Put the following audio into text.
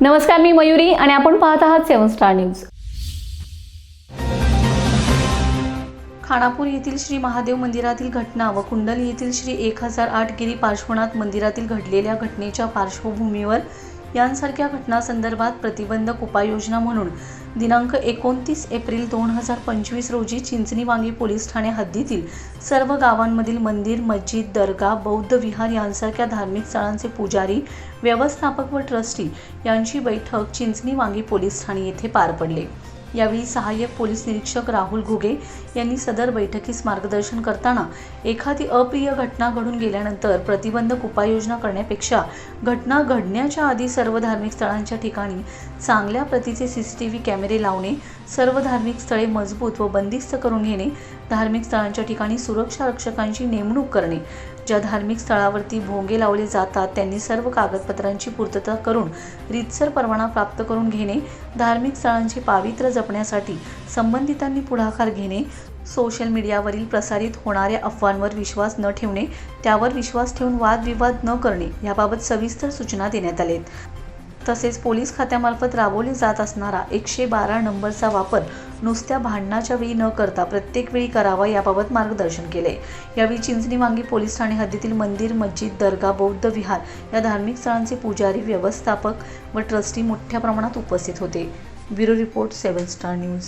नमस्कार मी मयुरी आणि आपण पाहत आहात सेवन स्टार न्यूज. खानापूर येथील श्री महादेव मंदिरातील घटना व कुंडल येथील श्री एक हजार आठ गिरी पार्श्वनाथ मंदिरातील घडलेल्या घटनेच्या पार्श्वभूमीवर यांसारख्या घटनांसंदर्भात प्रतिबंधक उपाययोजना म्हणून दिनांक एकोणतीस एप्रिल दोन हजार पंचवीस रोजी चिंचणी वांगी पोलीस ठाणे हद्दीतील सर्व गावांमधील मंदिर मस्जिद दर्गा बौद्ध विहार यांसारख्या धार्मिक स्थळांचे पुजारी व्यवस्थापक व ट्रस्टी यांची बैठक चिंचणीवांगी पोलीस ठाणे येथे पार पडले. यावेळी सहाय्यक पोलीस निरीक्षक राहुल घुगे यांनी सदर बैठकीस मार्गदर्शन करताना एखादी अप्रिय घटना घडून गेल्यानंतर प्रतिबंधक उपाययोजना करण्यापेक्षा घटना घडण्याच्या आधी सर्व धार्मिक स्थळांच्या ठिकाणी चांगल्या प्रतीचे सी सी टी व्ही कॅमेरे लावणे सर्व धार्मिक स्थळे मजबूत व बंदिस्त करून घेणे धार्मिक स्थळांच्या ठिकाणी सुरक्षा रक्षकांची नेमणूक करणे. ज्या धार्मिक स्थळावरती भोंगे लावले जातात त्यांनी सर्व कागदपत्रांची पूर्तता करून रीतसर परवाना प्राप्त करून घेणे धार्मिक स्थळांचे पावित्र्य जपण्यासाठी संबंधितांनी पुढाकार घेणे सोशल मीडियावरील प्रसारित होणाऱ्या अफवांवर विश्वास न ठेवणे त्यावर विश्वास ठेवून वादविवाद न करणे याबाबत सविस्तर सूचना देण्यात आलेत. तसेच पोलीस खात्यामार्फत राबवली जात असणारा एकशे बारा नंबरचा वापर नुसत्या भांडणाच्या वेळी न करता प्रत्येक वेळी करावा याबाबत मार्गदर्शन केले. यावेळी चिंचणी वांगी पोलीस ठाणे हद्दीतील मंदिर मस्जिद दर्गा बौद्ध विहार या धार्मिक स्थळांचे पुजारी व्यवस्थापक व ट्रस्टी मोठ्या प्रमाणात उपस्थित होते. Bureau report seven star news.